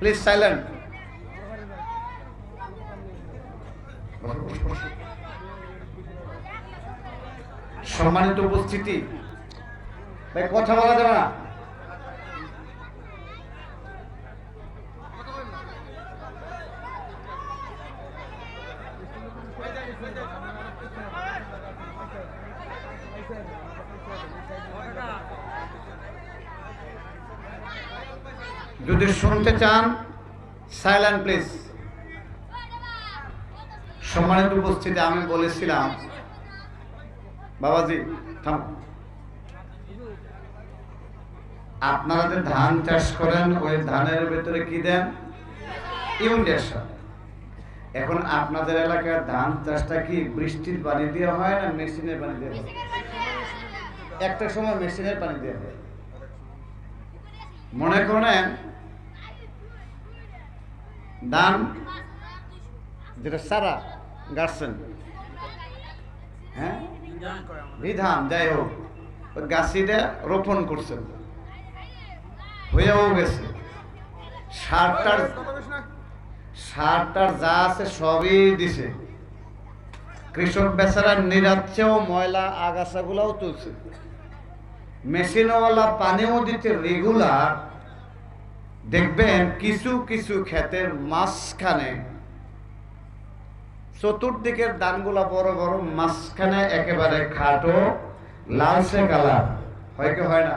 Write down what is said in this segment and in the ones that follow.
Please silent সম্মানিত উপস্থিতি। ভাই কথা বলা যাবে না যদি শুনতে চান সাইলেন্ট প্লিজ সম্মানিত উপস্থিতি, আমি বলেছিলাম। বাবাজি, থাম। আপনারা যে ধান চাষ করেন, ওই ধানের ভেতরে কি দেন? ইউরিয়া এখন আপনাদের এলাকার ধান চাষটা কি বৃষ্টির পানি দিয়ে হয় না মেশিনের পানি দিয়ে হয়? একটা সময় মেশিনের পানি দিয়ে হয়। মনে করেন ধান যেটা সারা গাছছেন হ্যাঁ? বিধান, যাই হোক। গাছিটা রোপণ করছেন। হয়েও গেছে। সারটার সারটার যা আছে সবই দিছে। কৃষক বেচারা নিরাচ্ছেও ময়লা, আগাছাগুলাও তুলছে। মেশিনওয়ালা পানিও দিতে রেগুলার দেখবেন কিছু কিছু ক্ষেতের মাঝখানে, চতুর্দিকের দানগুলা বড় বড়, মাঝখানে একেবারে খাটো, লালচে কালার। হয় কি হয় না?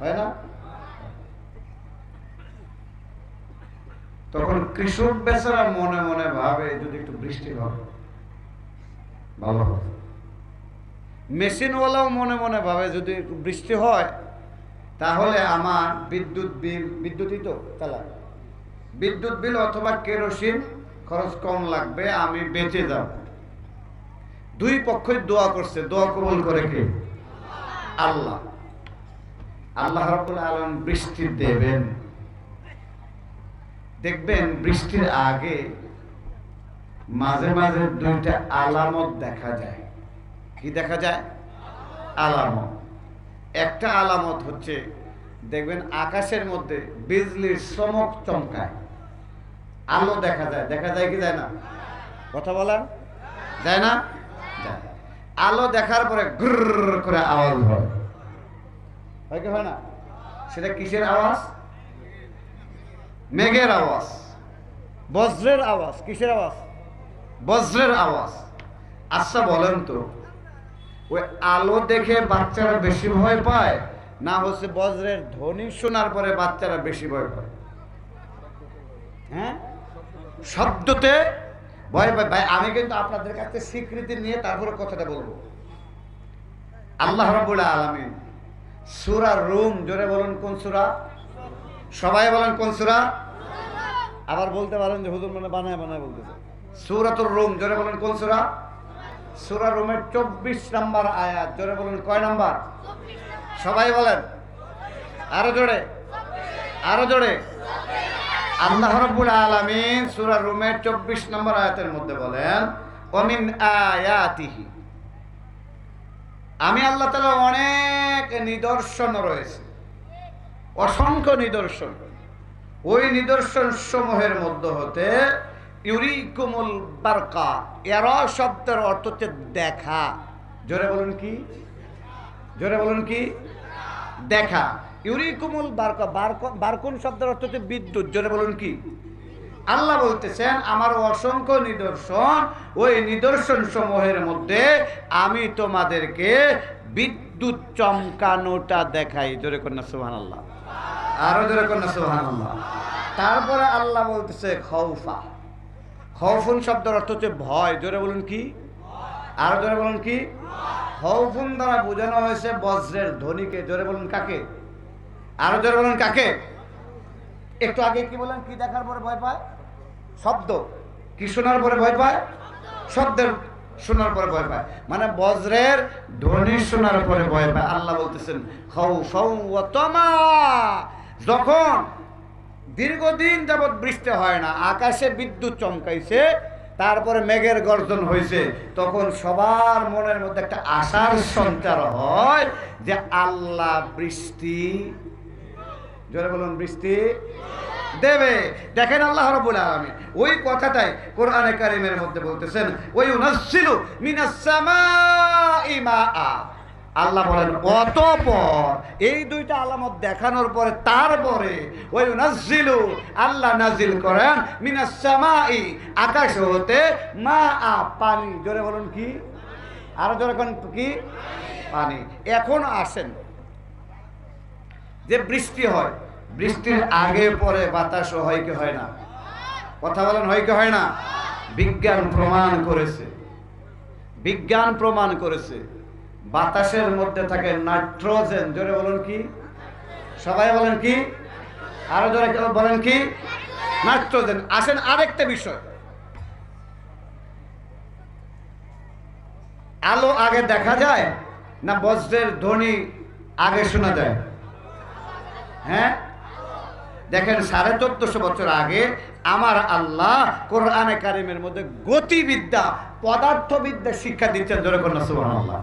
হয় না? তখন কৃষক বেচারা মনে মনে ভাবে, যদি একটু বৃষ্টি হয়, ভালো হবে। মেশিনওয়ালাও মনে মনে ভাবে, যদি একটু বৃষ্টি হয় তাহলে আমার বিদ্যুৎ বিল, বিদ্যুৎই তো চালায় বিদ্যুৎ বিল অথবা কেরোসিন খরচ কম লাগবে, আমি বেঁচে যাব। দুই পক্ষই দোয়া করছে, দোয়া কবুল করে কে? আল্লাহ। আল্লাহ আলম বৃষ্টি দেবেন। দেখবেন বৃষ্টির আগে মাঝে মাঝে দুইটা আলামত দেখা যায়। কি দেখা যায়? আলামত। একটা আলামত হচ্ছে, দেখবেন আকাশের মধ্যে বিজলির চমক চমকায়। আলো দেখা যায় দেখা যায় কি যায় না? কথা বলা? যায় না? আলো দেখার পরে গ্রুর করে আওয়াজ হয়। হয় কি হয় না? সেটা কিসের আওয়াজ? মেঘের আওয়াজ। বজ্রের আওয়াজ। কিসের আওয়াজ? বজ্রের আওয়াজ। আচ্ছা বলেন তো ওই আলো দেখে বাচ্চারা বেশি ভয় পায়, না হচ্ছে বজ্রের ধ্বনি শোনার পরে বাচ্চারা বেশি ভয় পায়। হ্যাঁ? শব্দতে ভয় পায়। ভাই, আমি কিন্তু আপনাদের কাছে স্বীকৃতি নিয়ে তারপরে কথাটা বলব। আল্লাহ রাবুল আলমিন সুরা রুম, জোরে বলুন কোন সুরা? সবাই বলেন কোন সুরা? আবার বলতে পারেন যে হুজুর মানে বানায় বানায় বলতেছে। সুরাতুর রুম, জোরে বলেন কোন সুরা? সুরা রুমের চব্বিশ নাম্বার আয়াত। জোরে বলুন, কয় নাম্বার? সবাই বলেন। আরও জোরে। আরও জোরে। আল্লাহ রাব্বুল আলামিন সূরা রুমের 24 নম্বর আয়াতের মধ্যে বলেন, ওমিন আয়াতিহি। আমি আল্লাহ তাআলা অনেক নিদর্শন রয়েছে। অসংখ্য নিদর্শন। ওই নিদর্শন সমূহের মধ্যে হতে ইউরিকুমুল বারকা। এর শব্দের অর্থ হচ্ছে দেখা। জোরে বলুন কি? জোরে বলুন কি? দেখা। ইউরিকুমুল বারকা, বারক- বারকুন শব্দের অর্থ হচ্ছে বিদ্যুৎ। জোরে বলুন কি? আল্লাহ বলতেছেন, আমার অসংখ্য নিদর্শন, ওই নিদর্শন সমূহের মধ্যে আমি তোমাদেরকে বিদ্যুৎ চমকানোটা দেখাই। জোরে কন্যা সুহান আল্লাহ আরও জোরে কন্যা সুহান আল্লাহ তারপরে আল্লাহ বলতেছে, খৌফা। খৌফুন শব্দের অর্থ হচ্ছে ভয়। জোরে বলুন কি? আরও জোরে বলুন কি? খৌফুন দ্বারা বোঝানো হয়েছে বজ্রের ধ্বনিকে। জোরে বলুন কাকে? আরও জোরে বলুন কাকে? একটু আগে কি বলেন কি দেখার পরে ভয় পায়? শব্দ। কি শোনার পরে ভয় পায়? শব্দের শোনার পরে ভয় পায়। মানে বজ্রের ধ্বনি শোনার পরে ভয় পায়। আল্লাহ বলতেছেন যখন দীর্ঘদিন যাবৎ বৃষ্টি হয় না, আকাশে বিদ্যুৎ চমকাইছে, তারপরে মেঘের গর্জন হয়েছে তখন সবার মনের মধ্যে একটা আশার সঞ্চার হয় যে আল্লাহ বৃষ্টি, জোরে বলুন, বৃষ্টি দেবে। দেখেন আল্লাহ রাব্বুল আলামিন, ওই কথাটাই কোরআনে কারিমের মধ্যে বলতেছেন ওই উনাসিলু মিনাস সামাই মাআ। আল্লাহ বলেন, অতপর এই দুইটা আলামত দেখানোর পরে তারপরে ওই নাজিলু আল্লাহ নাজিল করেন, মিনাস সামাই, আকাশ হতে মা আ পানি। জোরে বলুন কি? আরও জোরে কোন কি? পানি। এখন আসেন। যে বৃষ্টি হয়, বৃষ্টির আগে, পরে বাতাসও হয় কি হয় না? কথা বলেন, হয় কি হয় না? বিজ্ঞান প্রমাণ করেছে। বিজ্ঞান প্রমাণ করেছে। বাতাসের মধ্যে থাকে নাইট্রোজেন। জোরে বলুন কি? সবাই বলেন কি? আরও জোরে কেউ বলেন কি? নাইট্রোজেন। আসেন আরেকটা বিষয়। আলো আগে দেখা যায় না বজ্রের ধ্বনি আগে শোনা যায়? হ্যাঁ? দেখেন সাড়ে চোদ্দশো বছর আগে আমার আল্লাহ কোরআনে কারিমের মধ্যে গতিবিদ্যা, পদার্থবিদ্যা শিক্ষা দিচ্ছেন। যেরকম আল্লাহ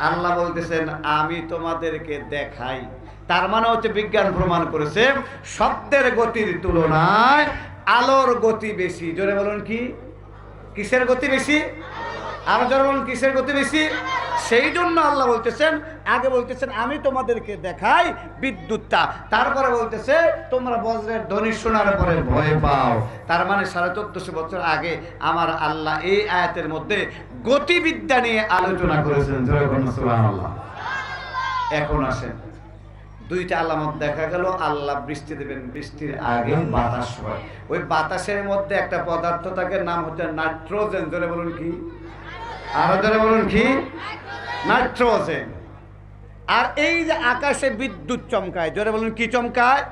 আল্লাহ বলতেছেন, আমি তোমাদেরকে দেখাই। তার মানে হচ্ছে বিজ্ঞান প্রমাণ করেছে, শব্দের গতির তুলনায় আলোর গতি বেশি। জোরে বলুন কি? কিসের গতি বেশি? আরও যারা বলুন, কিসের গতি বেশি? সেই জন্য আল্লাহ বলতেছেন, আগে বলতেছেন, আমি তোমাদেরকে দেখাই বিদ্যুৎটা। তারপরে বলতেছে, তোমরা বজ্রের ধ্বনি শোনার পরে ভয় পাও। তার মানে সাড়ে চোদ্দশো বছর আগে আমার আল্লাহ এই আয়াতের মধ্যে গতিবিদ্যা নিয়ে আলোচনা করেছেন এখন আসেন। দুইটা আলামত দেখা গেল আল্লাহ বৃষ্টি দেবেন বৃষ্টির আগে বাতাস হয়। ওই বাতাসের মধ্যে একটা পদার্থ থাকে নাম হচ্ছে নাইট্রোজেন। ধরে বলুন কি? আরও ধরে বলুন কি? নাইট্রোজেন। আর এই যে আকাশে বিদ্যুৎ চমকায় জোরে বলুন কি চমকায়?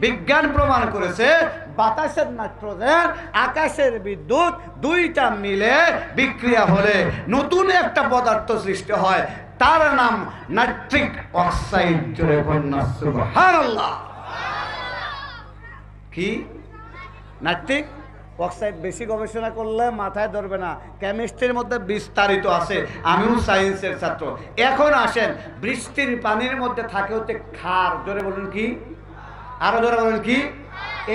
বিজ্ঞান প্রমাণ করেছে, বাতাসের নাইট্রোজেন, আকাশের বিদ্যুৎ, দুইটা মিলে বিক্রিয়া হলে নতুন একটা পদার্থ সৃষ্টি হয়। তার নাম নাইট্রিক অক্সাইড কি? নাইট্রিক অক্সাইড বেশি গবেষণা করলে মাথায় ধরবে না। কেমিস্ট্রির মধ্যে বিস্তারিত আছে। আমিও সায়েন্সের ছাত্র। এখন আসেন, বৃষ্টির পানির মধ্যে থাকে হচ্ছে ক্ষার। জোরে বলুন কি? আরও জোরে বলুন কি?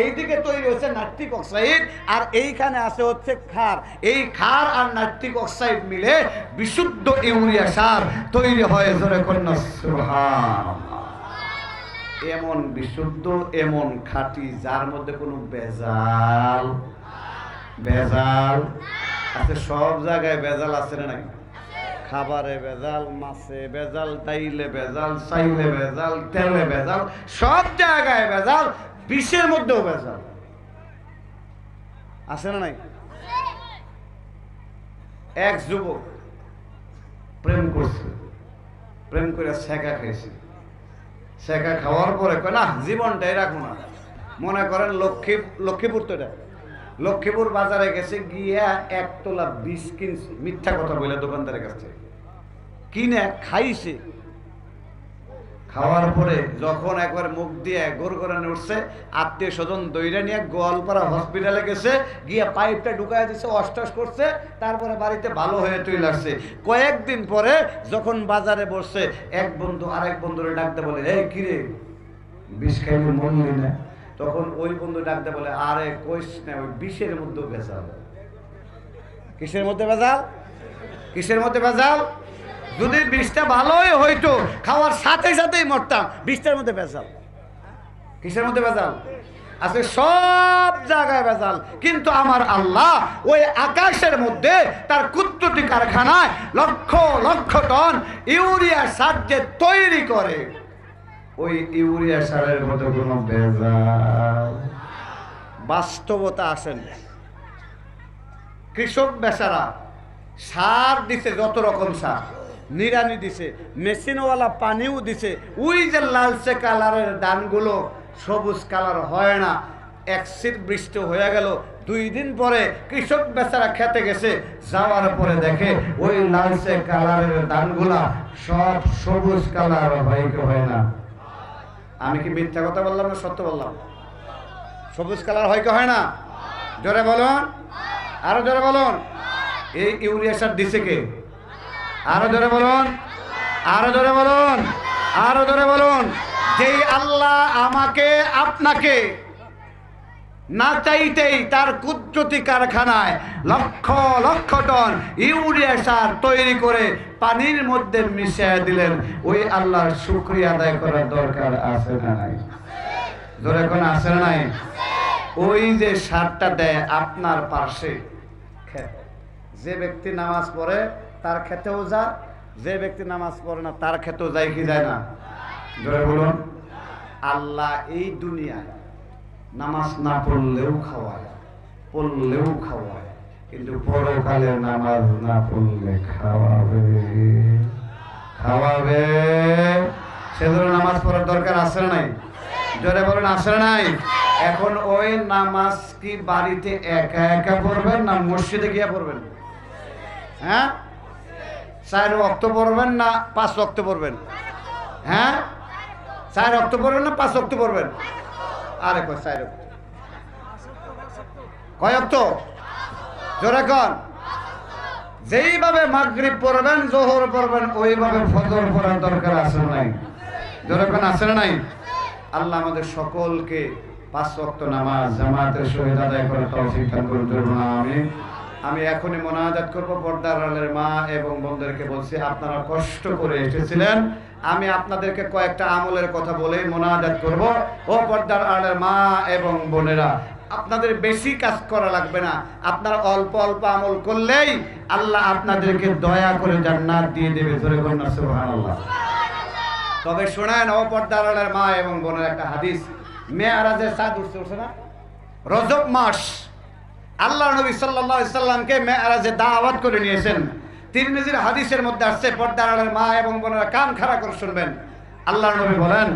এইদিকে তৈরি হচ্ছে নাট্রিক অক্সাইড, আর এইখানে আছে হচ্ছে ক্ষার। এই ক্ষার আর নাট্রিক অক্সাইড মিলে বিশুদ্ধ ইউরিয়া সার তৈরি হয় জোরে এমন বিশুদ্ধ, এমন খাঁটি, যার মধ্যে কোনো বেজাল বেজাল আছে, সব জায়গায় বেজাল আছে না নাই? খাবারে বেজাল মাছে বেজাল তাইলে বেজাল চাইলে বেজাল তেলে বেজাল সব জায়গায় বেজাল বিষের মধ্যেও বেজাল আছে না নাই? এক যুবক প্রেম করছে, প্রেম করে শেখা খেয়েছে। শেখা খাওয়ার পরে কয়, না জীবনটাই রাখব না। মনে করেন লক্ষ্মী, লক্ষ্মীপুর তো এটা। লক্ষ্মীপুর বাজারে গেছে, গিয়া এক তোলা বিষ কিনছে। মিথ্যা কথা বলে দোকানদারের কাছে কিনে খাইছে। খাওয়ার পরে যখন একবার মুখ দিয়ে গোর করে উঠছে আত্মীয় স্বজন দইরা নিয়ে গোয়ালপাড়া হসপিটালে গেছে গিয়ে পাইপটা ঢুকাই দিছে অষ্টাস করছে তারপরে বাড়িতে ভালো হয়ে চলে আসছে কয়েকদিন পরে যখন বাজারে বসছে এক বন্ধু আরেক বন্ধুরে ডাকতে বলে এই কিরে বিষ খাইলে মরলি না? তখন ওই বন্ধু ডাকতে বলে আরে কইস না ওই বিষের মধ্যেও ভেজাল। কিসের মধ্যে ভেজাল? কিসের মধ্যে ভেজাল? যদি বিষটা ভালোই হইতো, খাওয়ার সাথে সাথেই মরতাম। বিষটার মধ্যে ভেজাল। কিসের মধ্যে ভেজাল? আজকে সব জায়গায় ভেজাল। কিন্তু আমার আল্লাহ ওই আকাশের মধ্যে তার কুত্তটি কারখানায় লক্ষ লক্ষ টন ইউরিয়া সার যে তৈরি করে, ওই ইউরিয়া সারের মধ্যে কোনো ভেজাল। বাস্তবতা আসেন কৃষক বেচারা সার দিছে যত রকম সার। নিরানি দিছে, মেশিনওয়ালা পানিও দিছে। ওই যে লালচে কালারের ধানগুলো সবুজ কালার হয় না, এক শীত বৃষ্টি হয়ে গেল, দুই দিন পরে কৃষক বেচারা খেতে গেছে, যাওয়ার পরে দেখে ওই লালচে কালারের ধানগুলা সব সবুজ কালার, হয় কি হয় না। আমি কি মিথ্যা কথা বললাম না সত্য বললাম? সবুজ কালার হয় কি হয় না? জোরে বলুন। আরও জোরে বলুন। এই ইউরিয়া সার দিছে কে? আরও জোরে বলুন। আরও জোরে বলুন। আরও জোরে বলুন। যেই আল্লাহ আমাকে, আপনাকে না চাইতেই তার কুদরতি কারখানায় লক্ষ লক্ষ টন ইউরিয়া সার তৈরি করে পানির মধ্যে মিশিয়ে দিলেন, ওই আল্লাহর শুক্রিয়া আদায় করার দরকার আছে না নাই? ধরে কোন আছে না নাই? ওই যে সারটা দেয় আপনার পাশে যে ব্যক্তি নামাজ পড়ে তার খেতেও যা যে ব্যক্তি নামাজ পড়ে না, তার খেতেও যায় কি যায় না? বলুন। আল্লাহ এই দুনিয়ায় নামাজ না পড়লেও খাওয়ায় পড়লেও খাওয়ায়, কিন্তু পরকালে নামাজ না পড়লে খাওয়াবে? খাওয়াবে? সেজন্য নামাজ পড়ার দরকার আছে নাই? জোরে বলেন, আছে নাই? এখন ওই নামাজ কি বাড়িতে একা একা পড়বেন না মসজিদে গিয়ে পড়বেন? হ্যাঁ? চার রক্ত পড়বেন না পাঁচ রক্ত পড়বেন? হ্যাঁ? চার রক্ত পড়বেন না পাঁচ রক্ত পড়বেন? আরে কয় চার রক্ত কয় রক্ত জোরে কন। যেইভাবে মাগরিব পড়বেন, জোহর পড়বেন, ওইভাবে ফজর পড়ার দরকার আছে নাই? জোরে কন, আছে নাই? আল্লাহ আমাদের সকলকে পাঁচ ওয়াক্ত নামাজ জামাতের সহিত আদায় করে তৌফিক দান করুন। আমি আমি এখনই মোনাজাত করব, পর্দার আলের মা এবং বোনদেরকে বলছি, আপনারা কষ্ট করে এসেছিলেন। আমি আপনাদেরকে কয়েকটা আমলের কথা বলে মোনাজাত করব। ও পর্দার আলের মা এবং বোনেরা, আপনাদের বেশি কাজ করা লাগবে না। আপনারা অল্প অল্প আমল করলেই আল্লাহ আপনাদেরকে দয়া করে জান্নাত দিয়ে দেবে। ধরে তবে শোনেন, ও পর্দার আলের মা এবং বোনের একটা হাদিস। মেয়ারাজের সাদ উঠছে না? রজব মাস। আল্লাহ নবী সাল্লাল্লাহু আলাইহি সাল্লামকে মেয়ারাজে দাওয়াত করে নিয়েছেন। তিরমিজির হাদিসের মধ্যে আসছে, পর্দার আলের মা এবং বোনেরা কান খাড়া করে শুনবেন। আল্লাহ নবী বলেন,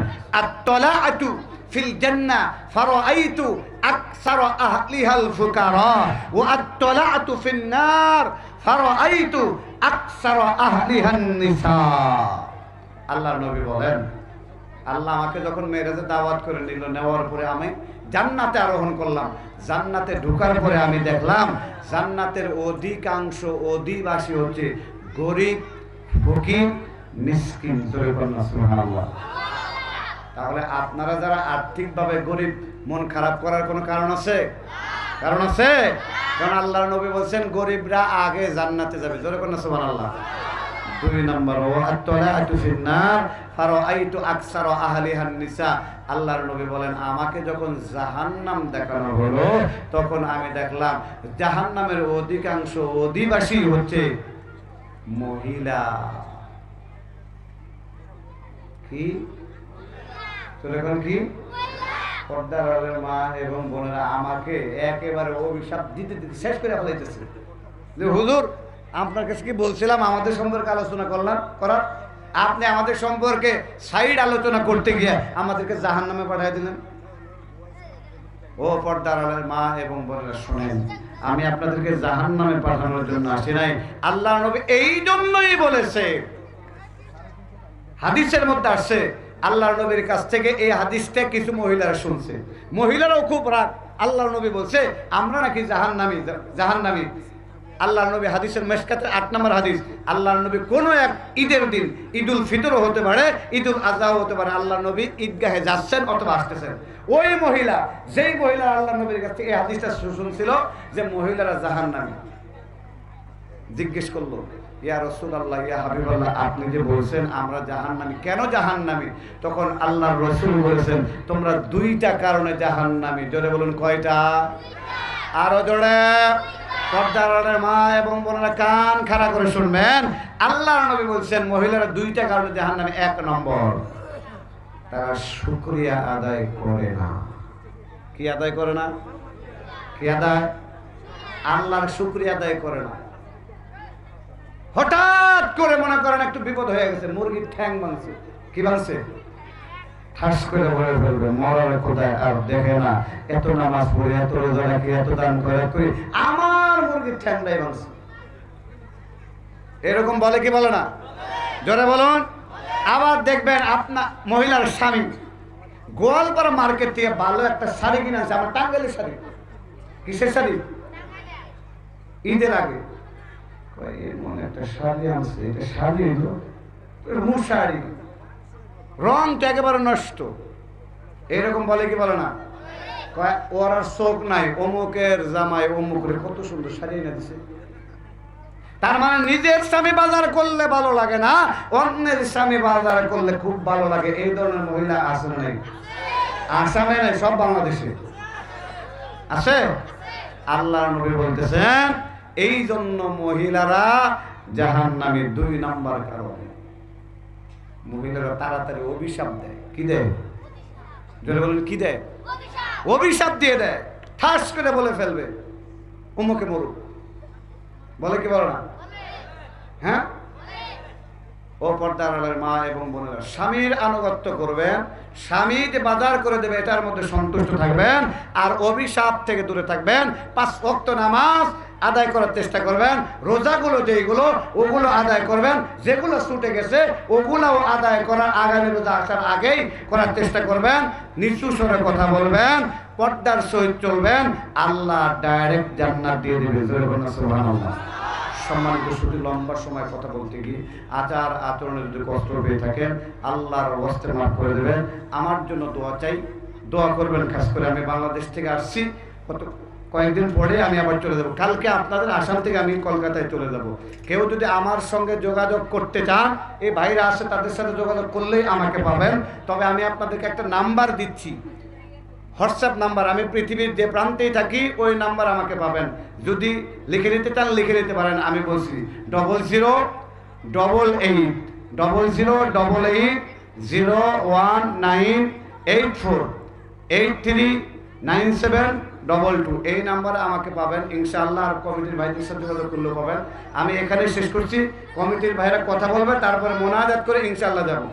আত-তালাআতু ফিল জান্নাহ ফারাআইতু আকসার আহলিহাল ফুকারা ওয়া আত-তালাআতু ফিন নার ফারাআইতু আকসার আহলিহান নিসা। আল্লাহর নবী বলেন আল্লাহ আমাকে যখন মেয়েরাজে দাওয়াত করে নিল, নেওয়ার পরে আমি জান্নাতে আরোহণ করলাম। জান্নাতে ঢোকার পরে আমি দেখলাম, জান্নাতের অধিকাংশ অধিবাসী হচ্ছে গরিব, ফকির, মিসকিন। তাহলে আপনারা যারা আর্থিকভাবে গরিব, মন খারাপ করার কোনো কারণ আছে? কারণ আছে? কারণ আল্লাহর নবী বলছেন, গরিবরা আগে জান্নাতে যাবে। জোরে কোন সুবহানাল্লাহ। দুই নম্বর আল্লাহর নবী বলেন, আমাকে যখন জাহান্নাম দেখানো হলো, তখন আমি দেখলাম জাহান্নামের অধিকাংশ অধিবাসী হচ্ছে মহিলা। কি? কি? পর্দার আলের মা এবং বোনেরা আমাকে একেবারে অভিশাপ দিতে দিতে শেষ করে ফেলাইতেছে। হুজুর আপনার কাছে কি বলছিলাম, আমাদের সম্পর্কে আলোচনা করলাম করার? আপনি আমাদের সম্পর্কে সাইড আলোচনা করতে গিয়ে আমাদেরকে জাহান নামে পাঠিয়ে দিলেন। ও পর্দার মা এবং বোনেরা, শোনেন, আমি আপনাদেরকে জাহান নামে পাঠানোর জন্য আসি নাই। আল্লাহ নবী এই জন্যই বলেছে, হাদিসের মধ্যে আসছে আল্লাহ নবীর কাছ থেকে এই হাদিসটা কিছু মহিলারা শুনছে। মহিলারাও খুব রাগ। আল্লাহ নবী বলছে, আমরা নাকি জাহান্নামি জাহান্নামি। আল্লাহ নবী হাদিসের মেশকাতের আট নম্বর হাদিস আল্লাহ নবী কোনো এক ঈদের দিন ঈদুল ফিতরও হতে পারে, ঈদুল আজহাও হতে পারে আল্লাহ নবী ঈদগাহে যাচ্ছেন অথবা আসতেছেন। ওই মহিলা, যেই মহিলা আল্লাহ নবীর কাছ এই হাদিসটা শুনছিল যে মহিলারা জাহান্নামি। জিজ্ঞেস করল, ইয়া রসুল আল্লাহ ইয়া হাবিব আল্লাহ আপনি যে বলছেন আমরা জাহান নামি কেন জাহান নামি তখন আল্লাহ রসুল বলেছেন, তোমরা দুইটা কারণে জাহান্নামি। জোরে বলুন কয়টা? আরও জোরে। পর্দারের মা এবং বোনেরা কান খাড়া করে শুনবেন। আল্লাহ নবী বলছেন, মহিলারা দুইটা কারণে জাহান্নামি এক নম্বর। তারা শুক্রিয়া আদায় করে না। কি আদায় করে না? কি আদায়? আল্লাহর শুক্রিয়া আদায় করে না। হঠাৎ করে মনে করেন একটু বিপদ হয়ে গেছে মুরগির ঠ্যাং ভাঙছে। কি ভাঙছে? ঠাস করে বলে ফেলবে, মরার কোথায় আর দেখে না। এত নামাজ পড়ে, এত রোজা রাখি, এত দান করে করি। মুরগির ঠ্যাংটাই ভাঙছে এরকম বলে কি বলে না? জোরে বলুন। আবার দেখবেন আপনার মহিলার স্বামী গোয়ালপাড়া মার্কেট থেকে ভালো একটা শাড়ি কিনে আছে আমার টাঙ্গালের শাড়ি। কিসের শাড়ি? ঈদের আগে। রং তো একেবারে নষ্ট। এরকম বলে কি বলে না? ওর আর চোখ নাই, অমুকের জামাই অমুকের কত সুন্দর সারিয়ে না দিছে। তার মানে নিজের স্বামী বাজার করলে ভালো লাগে না, অন্যের স্বামী বাজার করলে খুব ভালো লাগে, এই ধরনের মহিলা আছে নাই। আসামে নাই, সব বাংলাদেশে। আছে? আল্লাহ নবী বলতেছেন, এই জন্য মহিলারা জাহান নামে দুই নাম্বার কারণে। মহিলারা তাড়াতাড়ি অভিশাপ দেয়। কি দেয়? জোরে বলেন, কি দেয়? অভিশাপ দিয়ে দেয়, ঠাস করে বলে ফেলবে। উমুকে মরুক। বলে কি বলো না? হ্যাঁ? ও পর্দার আড়ালের মা এবং বোনেরা স্বামীর আনুগত্য করবেন স্বামী যে বাজার করে দেবে, এটার মধ্যে সন্তুষ্ট থাকবেন, আর অভিশাপ থেকে দূরে থাকবেন। পাঁচ ভক্ত নামাজ আদায় করার চেষ্টা করবেন। রোজাগুলো যেগুলো ওগুলো আদায় করবেন। যেগুলো ছুটে গেছে, ওগুলোও আদায় করার আগামী রোজা আসার আগেই করার চেষ্টা করবেন। নিচু স্বরে কথা বলবেন, পর্দার সহিত চলবেন। আল্লাহ ডাইরেক্ট জান্নাত দিয়ে দেবে সম্মানিত শুধু লম্বা সময় কথা বলতে গিয়ে আচার আচরণে যদি কষ্ট পেয়ে থাকেন, আল্লাহর অবস্থা মাফ করে দেবেন। আমার জন্য দোয়া চাই। দোয়া করবেন, খাস করে আমি বাংলাদেশ থেকে আসছি। কত কয়েকদিন পরে আমি আবার চলে যাব। কালকে আপনাদের আসাম থেকে আমি কলকাতায় চলে যাব। কেউ যদি আমার সঙ্গে যোগাযোগ করতে চান, এই ভাইরা আসে তাদের সাথে যোগাযোগ করলেই আমাকে পাবেন। তবে আমি আপনাদেরকে একটা নাম্বার দিচ্ছি। হোয়াটসঅ্যাপ নাম্বার, আমি পৃথিবীর যে প্রান্তেই থাকি, ওই নাম্বার আমাকে পাবেন। যদি লিখে নিতে চান, লিখে নিতে পারেন, আমি বলছি double zero double eight double zero double eight zero one nine eight four eight three nine seven double two এই নাম্বারে আমাকে পাবেন। ইনশাআল্লাহ আর কমিটির ভাইদের সাথে যোগাযোগ করলেও পাবেন। আমি এখানেই শেষ করছি। কমিটির ভাইরা কথা বলবে, তারপরে মোনাজাত করে ইনশাআল্লাহ যাব।